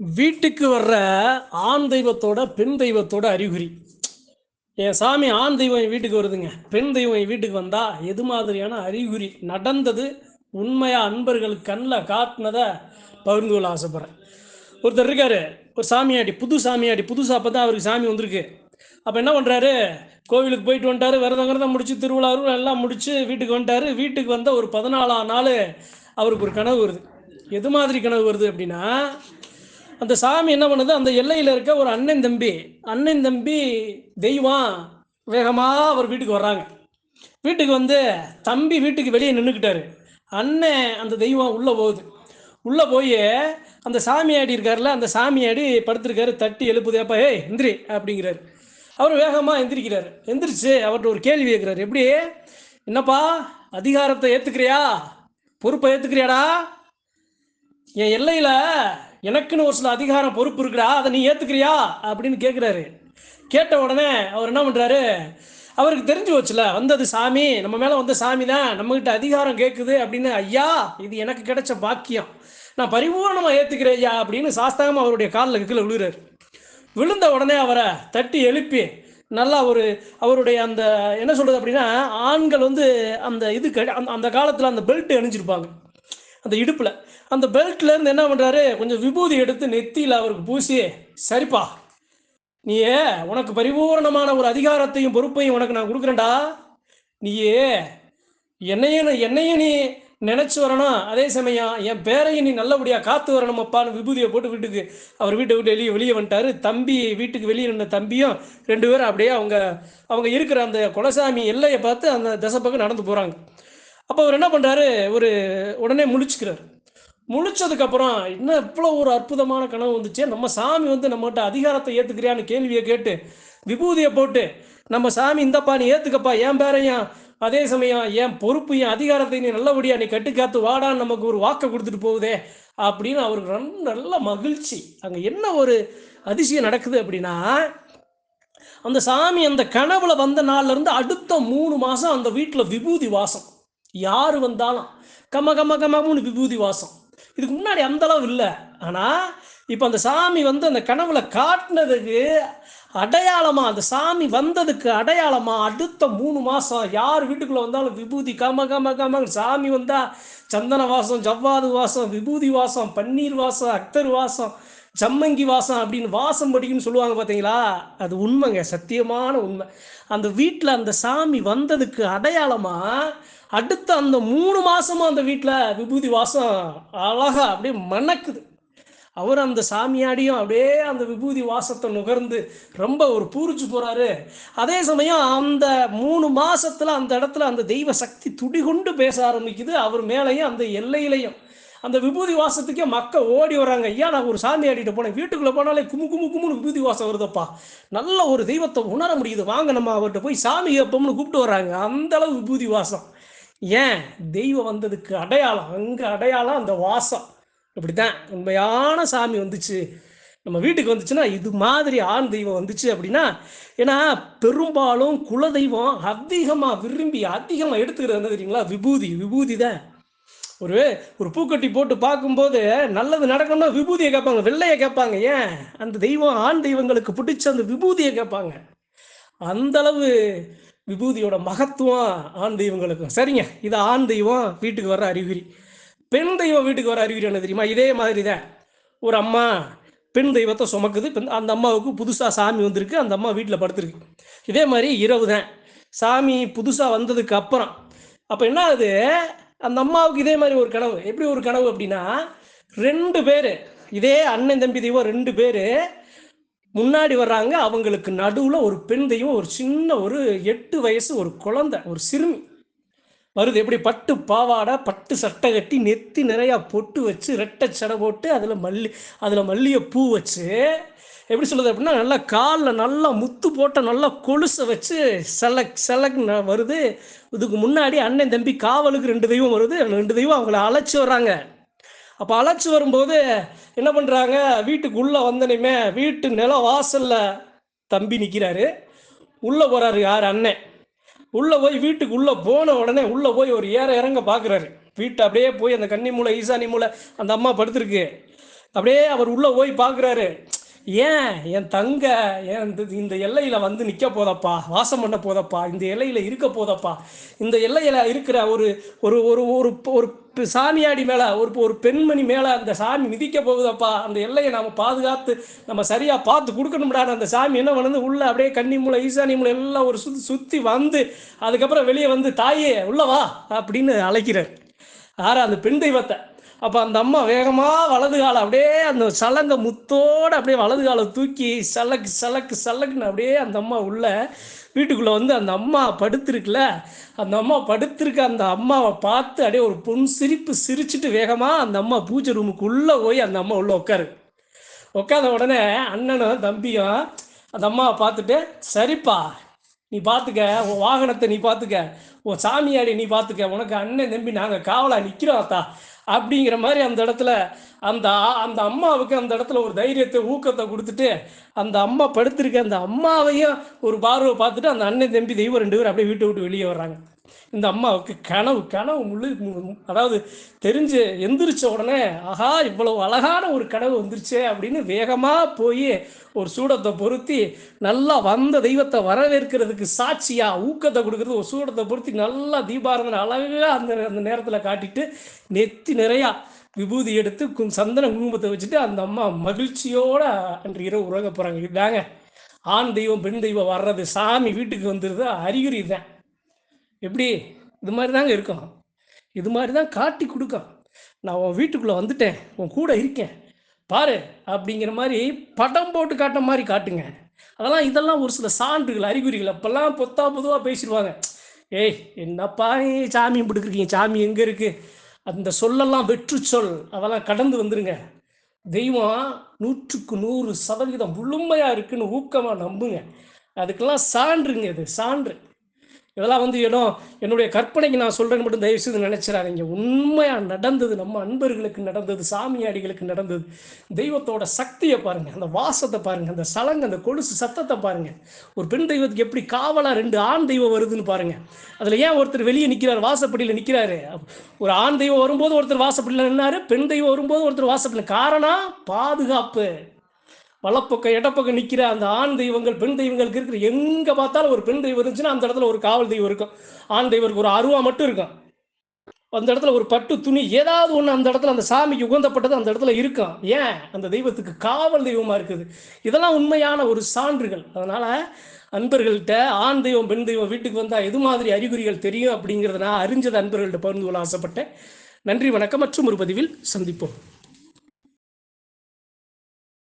வீட்டுக்கு வர்ற ஆண் தெய்வத்தோட பெண் தெய்வத்தோட அறிகுறி. என் சாமி ஆண் தெய்வம் என் வீட்டுக்கு வருதுங்க. பெண் தெய்வம் என் வீட்டுக்கு வந்தா எது மாதிரியான அறிகுறி? நடந்தது உண்மையா அன்பர்கள் கண்ணில் காட்டினதை பகிர்ந்து கொள்ள ஆசைப்படுறேன். ஒருத்தர் இருக்காரு. ஒரு சாமியாடி புது சாமியாடி புதுசாக அப்போ தான் அவருக்கு சாமி வந்திருக்கு. அப்போ என்ன பண்ணுறாரு கோவிலுக்கு போயிட்டு வந்துட்டாரு. விரதம் விரதம் முடிச்சு திருவிழா திருவிழா எல்லாம் முடிச்சு வீட்டுக்கு வந்துட்டாரு. வீட்டுக்கு வந்த ஒரு பதினாலாம் நாள் அவருக்கு ஒரு கனவு வருது. எது மாதிரி கனவு வருது அப்படின்னா அந்த சாமி என்ன பண்ணுது? அந்த எல்லையில் இருக்க ஒரு அண்ணன் தம்பி அண்ணன் தம்பி தெய்வம் வேகமாக அவர் வீட்டுக்கு வர்றாங்க. வீட்டுக்கு வந்து தம்பி வீட்டுக்கு வெளியே நின்றுக்கிட்டாரு அண்ணன் அந்த தெய்வம் உள்ளே போகுது. உள்ளே போய் அந்த சாமியாடி இருக்கார்ல அந்த சாமியாடி படுத்திருக்காரு தட்டி எழுப்புதேப்பா ஏய் எந்திரி அப்படிங்கிறாரு. அவர் வேகமாக எந்திரிக்கிறார். எந்திரிச்சு அவர்கிட்ட ஒரு கேள்வி கேட்குறாரு எப்படி என்னப்பா அதிகாரத்தை ஏற்றுக்கிறியா பொறுப்பை ஏற்றுக்கிறியாடா என் எல்லையில் எனக்குன்னு ஒரு சில அதிகாரம் பொறுப்பு இருக்குடா அதை நீ ஏற்றுக்கிறியா அப்படின்னு கேட்குறாரு கேட்ட உடனே அவர் என்ன பண்ணுறாரு அவருக்கு தெரிஞ்சு வச்சுல வந்தது சாமி நம்ம மேலே வந்த சாமி தான் நம்மகிட்ட அதிகாரம் கேட்குது அப்படின்னு ஐயா இது எனக்கு கிடைச்ச பாக்கியம். நான் பரிபூர்ணமாக ஏற்றுக்கிறேன் ஐயா அப்படின்னு சாஸ்தாகமாக அவருடைய காலில் கீழே விழுகிறார் விழுந்த உடனே அவரை தட்டி எழுப்பி நல்லா ஒரு அவருடைய அந்த என்ன சொல்கிறது அப்படின்னா ஆண்கள் வந்து அந்த இது அந்த அந்த காலத்தில் அந்த பெல்ட் அணிஞ்சிருப்பாங்க. அந்த இடுப்பில். அந்த பெல்ட்லேருந்து என்ன பண்ணுறாரு கொஞ்சம் விபூதி எடுத்து நெத்தியில் அவருக்கு பூசி சரிப்பா. நீயே உனக்கு பரிபூரணமான ஒரு அதிகாரத்தையும் பொறுப்பையும் உனக்கு நான் கொடுக்குறேன்டா. நீயே என்னையும் என்னையும் நீ நினச்சி வரணும். அதே சமயம் என் பேரையும் நீ நல்லபடியாக காத்து வரணும் அப்பான்னு விபூதியை போட்டு வீட்டுக்கு அவர் வீட்டை விட்டு வெளியே வெளியே வந்துட்டார். தம்பி வீட்டுக்கு வெளியே நின்ற தம்பியும் ரெண்டு பேரும் அப்படியே அவங்க அவங்க இருக்கிற அந்த குலசாமி எல்லையை பார்த்து அந்த தசை பக்கம் நடந்து போகிறாங்க அப்போ அவர் என்ன பண்ணுறாரு ஒரு உடனே முழிச்சுக்கிறார். முழிச்சதுக்கப்புறம் இன்னும் இவ்வளோ ஒரு அற்புதமான கனவு வந்துச்சு. நம்ம சாமி வந்து நம்மகிட்ட அதிகாரத்தை ஏற்றுக்கிறியான்னு கேள்வியை கேட்டு விபூதியை போட்டு நம்ம சாமி இந்தப்பா நீ ஏற்றுக்கப்பா என் பேரையும் அதே சமயம் என் பொறுப்பு என் அதிகாரத்தை நீ நல்லபடியா நீ கட்டுக்காத்து வாடான்னு நமக்கு ஒரு வாக்கை கொடுத்துட்டு போகுதே? அப்படின்னு அவருக்கு ரொம்ப நல்ல மகிழ்ச்சி. அங்கே என்ன ஒரு அதிசயம் நடக்குது அப்படின்னா அந்த சாமி அந்த கனவுல வந்த நாள்ல இருந்து அடுத்த மூணு மாசம் அந்த வீட்டில் விபூதி வாசம். யார் வந்தாலும் கம கம கமமுன்னு விபூதி வாசம். இதுக்கு முன்னாடி அந்த அளவு இல்லை. ஆனால் இப்போ அந்த சாமி வந்து அந்த கனவுல காட்டினதுக்கு அடையாளமா அந்த சாமி வந்ததுக்கு அடையாளமா அடுத்த மூணு மாசம் யார் வீட்டுக்குள்ள வந்தாலும் விபூதி கம கம கம சாமி வந்தா சந்தன வாசம் ஜவ்வாது வாசம் விபூதி வாசம் பன்னீர் வாசம் அக்தர் வாசம் ஜம்மங்கி வாசம் அப்படின்னு வாசம் படிக்குன்னு சொல்லுவாங்க பார்த்தீங்களா அது உண்மைங்க சத்தியமான உண்மை. அந்த வீட்டில் அந்த சாமி வந்ததுக்கு அடையாளமாக அடுத்த அந்த மூணு மாசமா அந்த வீட்டில் விபூதி வாசம் அழகா அப்படியே மணக்குது. அவர் அந்த சாமியாடியும் அப்படியே அந்த விபூதி வாசத்தை நுகர்ந்து ரொம்ப ஒரு பூரிச்சு போறாரு. அதே சமயம் அந்த மூணு மாசத்துல அந்த இடத்துல அந்த தெய்வ சக்தி துடிகொண்டு பேச ஆரம்பிக்குது. அவர் மேலேயும் அந்த எல்லையிலையும். அந்த விபூதி வாசத்துக்கே மக்கள் ஓடி வராங்க. ஐயா நான் ஒரு சாமி ஆடிட்டு போனேன். வீட்டுக்குள்ளே போனாலே குமு குமு குமுன்னு விபூதி வாசம் வருதப்பா. நல்ல ஒரு தெய்வத்தை உணர முடியுது. வாங்க நம்ம அவர்கிட்ட போய் சாமி கேட்போம்னு கூப்பிட்டு வராங்க அந்த அளவு விபூதி வாசம். ஏன் தெய்வம் வந்ததுக்கு அடையாளம் அங்கே அடையாளம் அந்த வாசம். அப்படிதான் உண்மையான சாமி வந்துச்சு. நம்ம வீட்டுக்கு வந்துச்சுன்னா இது மாதிரி ஆண் தெய்வம் வந்துச்சு அப்படின்னா ஏன்னா பெரும்பாலும் குலதெய்வம் அதிகமாக விரும்பி அதிகமாக எடுத்துக்கிறது என்ன தெரியுங்களா? விபூதி. விபூதி தான். ஒரு ஒரு பூக்கட்டி போட்டு பார்க்கும்போது நல்லது நடக்கணும்னா விபூதியை கேட்பாங்க வெள்ளையை கேட்பாங்க. ஏன்? அந்த தெய்வம் ஆண் தெய்வங்களுக்கு பிடிச்ச அந்த விபூதியை கேட்பாங்க. அந்த அளவு விபூதியோட மகத்துவம் ஆண் தெய்வங்களுக்கு. சரிங்க. இது ஆண் தெய்வம் வீட்டுக்கு வர அறிகுறி. பெண் தெய்வம் வீட்டுக்கு வர அறிகுறி என்ன தெரியுமா? இதே மாதிரி தான் ஒரு அம்மா பெண் தெய்வத்தை சுமக்குது. பெண் அந்த அம்மாவுக்கு புதுசாக சாமி வந்திருக்கு. அந்த அம்மா வீட்டில் படுத்திருக்கு. இதே மாதிரி இரவு தான் சாமி புதுசாக வந்ததுக்கு அப்புறம். அப்போ என்ன ஆகுது? அந்த அம்மாவுக்கு இதே மாதிரி ஒரு கனவு. எப்படி ஒரு கனவு அப்படின்னா ரெண்டு பேர் இதே அண்ணன் தம்பி தெய்வம் ரெண்டு பேர் முன்னாடி வர்றாங்க அவங்களுக்கு நடுவில் ஒரு பெண் தெய்வம் ஒரு சின்ன ஒரு எட்டு வயசு ஒரு குழந்தை ஒரு சிறுமி. வருது எப்படி பட்டு பாவாடை பட்டு சட்டை கட்டி நெத்தி நிறையா பொட்டு வச்சு ரெட்டை சடை போட்டு அதில் மல்லி அதில் மல்லிகை பூ வச்சு எப்படி சொல்லுது அப்படின்னா நல்லா காலில் நல்லா முத்து போட்ட நல்லா கொலுசை வச்சு செலக் செலக் வருது. இதுக்கு முன்னாடி அண்ணன் தம்பி காவலுக்கு ரெண்டு தெய்வம் வருது. ரெண்டு தெய்வம் அவங்கள அழைச்சி வர்றாங்க. அப்போ அழைச்சி வரும்போது என்ன பண்ணுறாங்க வீட்டுக்கு உள்ளே வந்தனையுமே வீட்டு நில வாசலில் தம்பி நிற்கிறாரு உள்ளே போகிறாரு யார்? அண்ணன். உள்ளே போய் வீட்டுக்கு உள்ளே போன உடனே உள்ளே போய் ஒரு ஏற இறங்க பார்க்குறாரு வீட்டை அப்படியே போய் அந்த கன்னி மூலை ஈசானி மூலை அந்த அம்மா படுத்திருக்கு. அப்படியே அவர் உள்ளே போய் பார்க்குறாரு ஏன் என் தங்க என் இந்த இந்த எல்லையில வந்து நிக்க போதப்பா வாசம் பண்ண போதப்பா இந்த எல்லையில இருக்க போதப்பா. இந்த எல்லையில இருக்கிற ஒரு ஒரு ஒரு ஒரு ஒரு சாமியாடி மேல ஒரு ஒரு பெண்மணி மேல அந்த சாமி மிதிக்க போகுதப்பா. அந்த எல்லையை நாம பாதுகாத்து நம்ம சரியா பார்த்து கொடுக்கணும்டா. அந்த சாமி என்ன பண்ணுது? உள்ள அப்படியே கன்னி மூளை ஈசானி மூளை எல்லாம் ஒரு சுத்தி சுத்தி வந்து அதுக்கப்புறம் வெளியே வந்து தாயே உள்ளவா அப்படின்னு அழைக்கிறார். யாரா அந்த பெண் தெய்வத்தை அப்போ அந்த அம்மா வேகமாக வலது காலை அப்படியே அந்த சலங்க முத்தோட அப்படியே வலது காலை தூக்கி சலக்கு சலக்கு சலக்குன்னு அப்படியே அந்த அம்மா உள்ள வீட்டுக்குள்ளே வந்து அந்த அம்மா படுத்திருக்குல்ல அந்த அம்மா படுத்திருக்க அந்த அம்மாவை பார்த்து அப்படியே ஒரு பொன் சிரிப்பு சிரிச்சிட்டு வேகமாக அந்த அம்மா பூஜை ரூமுக்குள்ளே போய் அந்த அம்மா உள்ளே உட்காரு உட்காந்த உடனே அண்ணனும் தம்பியும் அந்த அம்மாவை பார்த்துட்டு சரிப்பா நீ பார்த்துக்க உன் வாகனத்தை நீ பார்த்துக்க உன் சாமியாடி நீ பார்த்துக்க உனக்கு அண்ணன் தம்பி நாங்கள் காவலாக நிற்கிறோம் அத்தா. அப்படிங்கிற மாதிரி அந்த இடத்துல அந்த அந்த அம்மாவுக்கு அந்த இடத்துல ஒரு தைரியத்தை ஊக்கத்தை கொடுத்துட்டு அந்த அம்மா படுத்திருக்க அந்த அம்மாவையும் ஒரு பார்வை பார்த்துட்டு அந்த அண்ணன் தம்பி தெய்வம் ரெண்டு பேரும் அப்படியே வீட்டை விட்டு வெளியே வர்றாங்க. இந்த அம்மாவுக்கு கனவு கனவு முழு அதாவது தெரிஞ்சு எந்திரிச்ச உடனே ஆஹா இவ்வளவு அழகான ஒரு கனவு வந்துருச்சே அப்படின்னு வேகமாக போய் ஒரு சூடத்தை பொருத்தி நல்லா வந்த தெய்வத்தை வரவேற்கிறதுக்கு சாட்சியாக ஊக்கத்தை கொடுக்கறது ஒரு சூடத்தை பொருத்தி நல்லா தீபாரதனை அழகாக அந்த அந்த நேரத்தில் காட்டிட்டு நெத்தி நிறையா விபூதி எடுத்து கு- சந்தன குங்குமத்தை வச்சுட்டு அந்த அம்மா மகிழ்ச்சியோட அன்று இரவு உறங்க போகிறாங்க இதாங்க ஆண் தெய்வம் பெண் தெய்வம் வர்றது சாமி வீட்டுக்கு வந்துடுது அறிகுறி தான் எப்படி? இது மாதிரி தாங்க இருக்கும். இது மாதிரி தான் காட்டி கொடுக்கும். நான் உன் வீட்டுக்குள்ளே வந்துட்டேன். உன் கூட இருக்கேன். பாரு அப்படிங்கிற மாதிரி படம் போட்டு காட்ட மாதிரி காட்டுங்க. அதெல்லாம் இதெல்லாம் ஒரு சில சான்றுகள் அறிகுறிகள். அப்போல்லாம் பொத்தா பொதுவாக பேசிடுவாங்க. ஏய் என்னப்பா நீ சாமி பிடிக்கிறீங்க சாமி எங்கே இருக்குது அந்த சொல்லெல்லாம் வெற்று சொல். அதெல்லாம் கடந்து வந்துருங்க. தெய்வம் நூற்றுக்கு நூறு சதவீதம் முழுமையாக இருக்குன்னு ஊக்கமாக நம்புங்க. அதுக்கெல்லாம் சான்றுங்க இது சான்று. இதெல்லாம் வந்து இடம் என்னுடைய கற்பனைக்கு நான் சொல்கிறேன்னு மட்டும் தயவு செய்து நினைச்சிடாதீங்க. உண்மையாக நடந்தது நம்ம அன்பர்களுக்கு நடந்தது சாமியாடிகளுக்கு நடந்தது. தெய்வத்தோட சக்தியை பாருங்கள் அந்த வாசத்தை பாருங்கள் அந்த சலங்க அந்த கொலுசு சத்தத்தை பாருங்கள் ஒரு பெண் தெய்வத்துக்கு எப்படி காவலாக ரெண்டு ஆண் தெய்வம் வருதுன்னு பாருங்கள் அதில் ஏன் ஒருத்தர் வெளியே நிற்கிறார் வாசப்படியில் நிற்கிறாரு ஒரு ஆண் தெய்வம் வரும்போது ஒருத்தர் வாசப்படியில் நின்னாரு பெண் தெய்வம் வரும்போது ஒருத்தர் வாசப்படியில் காரணம் பாதுகாப்பு. வலப்பக்கம் இடப்பக்கம் நிற்கிற அந்த ஆண் தெய்வங்கள் பெண் தெய்வங்களுக்கு இருக்கிற எங்கே பார்த்தாலும் ஒரு பெண் தெய்வம் இருந்துச்சுன்னா அந்த இடத்துல ஒரு காவல் தெய்வம் இருக்கும். ஆண் தெய்வருக்கு ஒரு அருவா மட்டும் இருக்கும். அந்த இடத்துல ஒரு பட்டு துணி ஏதாவது ஒன்று அந்த இடத்துல அந்த சாமிக்கு உகந்தப்பட்டது அந்த இடத்துல இருக்கும். ஏன்? அந்த தெய்வத்துக்கு காவல் தெய்வமாக இருக்குது. இதெல்லாம் உண்மையான ஒரு சான்றுகள். அதனால் அன்பர்கள்ட்ட ஆண் தெய்வம் பெண் தெய்வம் வீட்டுக்கு வந்தால் எது மாதிரி அறிகுறிகள் தெரியும் அப்படிங்கிறத நான் அறிஞ்சது அன்பர்கள்ட்ட பகிர்ந்து கொள்ள ஆசைப்பட்டேன். நன்றி வணக்கம். மற்றும் ஒரு பதிவில் சந்திப்போம்.